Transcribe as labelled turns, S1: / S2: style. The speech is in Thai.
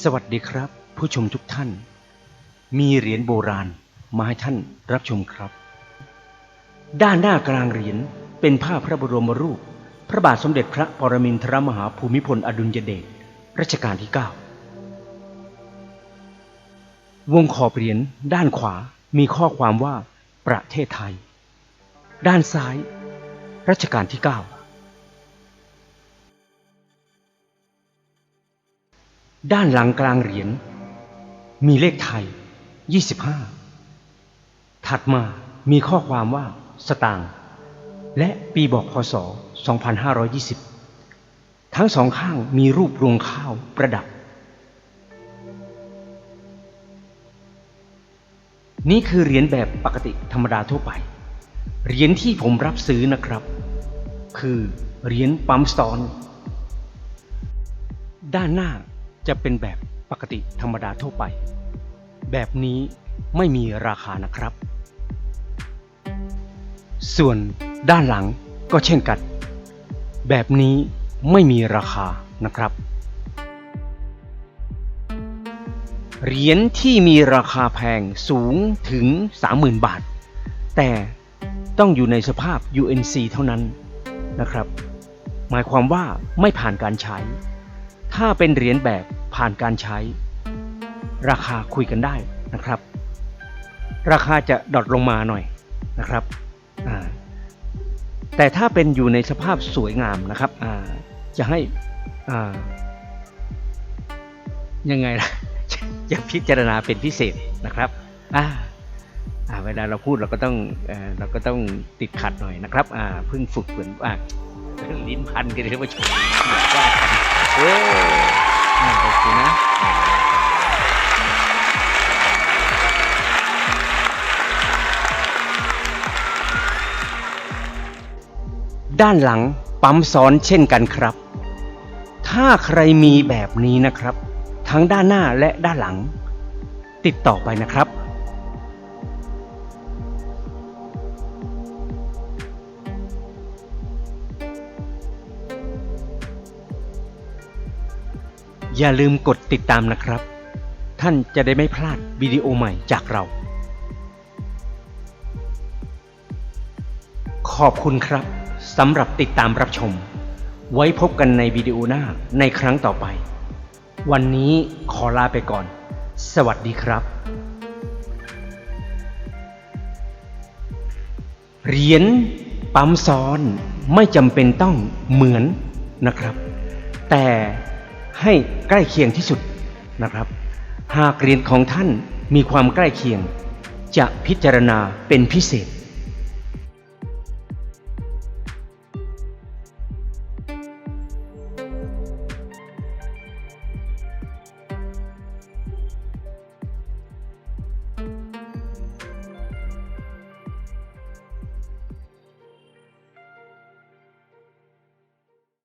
S1: สวัสดีครับ ผู้ชมทุกท่าน มีเหรียญโบราณมาให้ท่านรับชมครับ ด้านหน้ากลางเหรียญเป็นภาพพระบรมรูป พระบาทสมเด็จพระปรมินทรมหาภูมิพลอดุลยเดชรัชกาลที่ 9 วงขอบเหรียญด้านขวามีข้อความว่าประเทศไทย ด้านซ้าย รัชกาลที่ 9 ด้านหลังกลางเหรียญมีเลขไทย 25 ถัดมามีข้อความว่าสตางค์และปีบอกพศ 2520 ทั้งสองข้างมีรูปรวงข้าวประดับ นี่คือเหรียญแบบปกติธรรมดาทั่วไป เหรียญที่ผมรับซื้อนะครับ คือเหรียญปั๊มสตอน ด้านหน้า จะเป็นแบบปกติธรรมดาทั่วไป แบบนี้ไม่มีราคานะครับ ส่วนด้านหลังก็เช่นกัน แบบนี้ไม่มีราคานะครับ เหรียญที่มีราคาแพงสูงถึง 30,000 บาท แต่ต้องอยู่ในสภาพ UNC เท่านั้นนะครับ หมายความว่าไม่ผ่านการใช้ ถ้าเป็นเหรียญแบบผ่านการใช้ ราคาคุยกันได้นะครับ ราคาจะดรอทลงมาหน่อยนะครับแต่ถ้าเป็นอยู่ในสภาพสวยงามนะครับจะให้ยังไงล่ะจะพิจารณาเป็นพิเศษนะครับอ่าเวลาเราพูดเราก็ต้องเอเราก็ต้องติดขัดหน่อยนะครับเพิ่งฝึกเหมือนว่าลิ้นพันกันเลยท่าชมอย่าว่า เอออ่าโอเคนะด้านหลังปั๊มซ้อนเช่นกันครับ ถ้าใครมีแบบนี้นะครับ ทั้งด้านหน้าและด้านหลัง ติดต่อไปนะครับ อย่าลืมกดติดตามนะครับ ท่านจะได้ไม่พลาดวิดีโอใหม่จากเรา ขอบคุณครับสำหรับติดตามรับชม ไว้พบกันในวิดีโอหน้าในครั้งต่อไป วันนี้ขอลาไปก่อน สวัสดีครับ เหรียญปั๊มซ้อนไม่จำเป็นต้องเหมือนนะครับ แต่ ให้ใกล้เคียงที่สุดนะครับ หากเรียนของท่านมีความใกล้เคียง จะพิจารณาเป็นพิเศษ